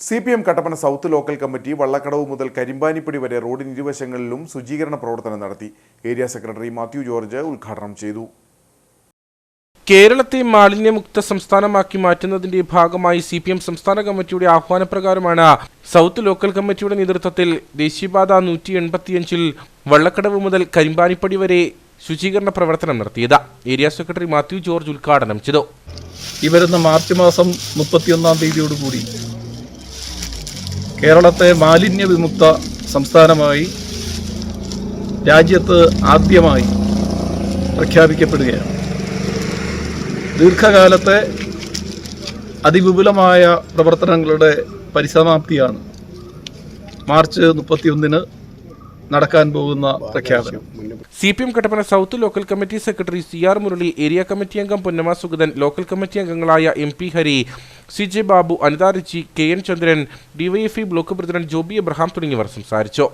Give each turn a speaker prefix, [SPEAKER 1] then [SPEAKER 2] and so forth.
[SPEAKER 1] C P M Kattappana south local committee Vallakkadavu മുതൽ കരിമ്പാനിപ്പടി വരെ റോഡിന് ഇരുവശങ്ങളിലും ശുചീകരണ പ്രവർത്തനം നടത്തി. ഏരിയ സെക്രട്ടറി മാത്യു ജോർജ് ഉദ്ഘാടനം ചെയ്തു.
[SPEAKER 2] കേരളത്തെ മാലിന്യമുക്ത സംസ്ഥാനമാക്കി മാറ്റുന്നതിന്റെ ഭാഗമായി സി പി എം സംസ്ഥാന കമ്മിറ്റിയുടെ ആഹ്വാനപ്രകാരമാണ് സൗത്ത് ലോക്കൽ കമ്മിറ്റിയുടെ നേതൃത്വത്തിൽ ദേശീയപാത നൂറ്റി എൺപത്തിയഞ്ചിൽ വള്ളക്കടവ് മുതൽ കരിമ്പാനിപ്പടി വരെ ശുചീകരണ പ്രവർത്തനം നടത്തിയത്. ഏരിയ സെക്രട്ടറി മാത്യു ജോർജ് ഉദ്ഘാടനം ചെയ്തു.
[SPEAKER 3] ഈ വരുന്ന മാർച്ച് മാസം മുപ്പത്തിയൊന്നാം തീയതിയോടുകൂടി കേരളത്തെ മാലിന്യ വിമുക്ത സംസ്ഥാനമായി രാജ്യത്ത് ആദ്യമായി പ്രഖ്യാപിക്കപ്പെടുകയാണ്. ദീർഘകാലത്തെ അതിവിപുലമായ പ്രവർത്തനങ്ങളുടെ പരിസമാപ്തിയാണ് മാർച്ച് മുപ്പത്തിയൊന്നിന് നടക്കാൻ പോകുന്ന പ്രഖ്യാപനം.
[SPEAKER 2] C P M Kattappana south local committee secretary C R Murali area committee അംഗം പൊന്നമ സുഗതൻ ലോക്കൽ കമ്മിറ്റി അംഗങ്ങളായ M P Hari C J Babu Anitha Richie K N Chandran DYFI block president Joby Abraham തുടങ്ങിയവർ സംസാരിച്ചു.